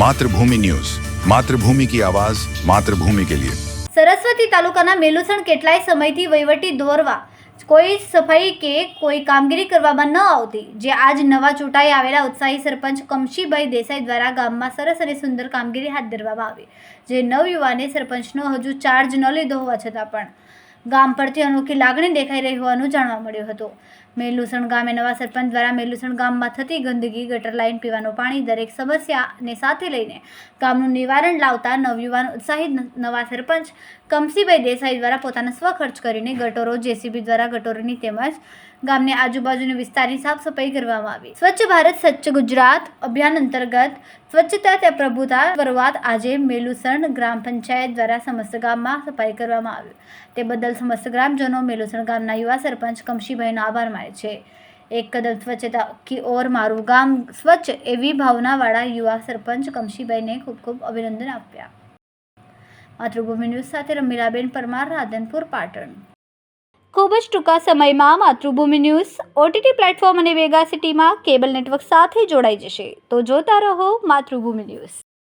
Mathrubhumi news. Mathrubhumi કી આવાજ, માતૃભૂમિ કે લિયે. સરસ્વતી તાલુકાના મેલુસણ કેટલાય સમયથી વહીવટી દોરવા કોઈ સફાઈ કે કોઈ કામગીરી કરવામાં ન આવતી, જે આજ નવા ચૂંટાઈ આવેલા ઉત્સાહી સરપંચ કમશીભાઈ દેસાઈ દ્વારા ગામમાં સરસ અને સુંદર કામગીરી હાથ ધરવામાં આવી, જે નવયુવાને સરપંચનો હજુ ચાર્જ ન લીધો હોવા છતાં પણ. ગામ પરથી અનોખી લાગણી દેખાઈ રહી હોવાનું જાણવા મળ્યું હતું. મેલુસણ ગામે નવા સરપંચ દ્વારા મેલુસણ ગામમાં થતી ગંદકી, ગટર લાઈન પીવાનું પાણી દરેક સમસ્યાને સાથે લઈને ગામનું નિવારણ લાવતા નવયુવાન ઉત્સાહિત નવા સરપંચ કમસીભાઈ દેસાઈ દ્વારા પોતાના સ્વખર્ચ કરીને ગટરો, જેસીબી દ્વારા ગટરોની તેમજ ગામની આજુબાજુના વિસ્તારની સાફ સફાઈ કરવામાં આવી. સ્વચ્છ ભારત, સ્વચ્છ ગુજરાત અભિયાન અંતર્ગત સ્વચ્છતા ત્યાં પ્રભુતા શરૂઆત આજે મેલુસણ ગ્રામ પંચાયત દ્વારા સમસ્ત ગામમાં સફાઈ કરવામાં આવી. તે બદલ સમસ્ત ગ્રામજનો મેલુસણ ગામના યુવા સરપંચ કમશીભાઈનો આભાર માને છે. એક કદમ સ્વચ્છતા કી ઓર મારું ગામ સ્વચ્છ એવી ભાવનાવાળા યુવા સરપંચ કમશીભાઈને ખૂબ ખૂબ અભિનંદન આપ્યા. માતૃભૂમિ ન્યૂઝ સાથે રમીલાબેન પરમાર, રાધનપુર, પાટણ. ખૂબ જ ટૂંકા સમયમાં માતૃભૂમિ ન્યૂઝ ઓટીટી પ્લેટફોર્મ અને વેગા સિટીમાં કેબલ નેટવર્ક સાથે જોડાઈ જશે. તો જોતા રહો માતૃભૂમિ ન્યૂઝ.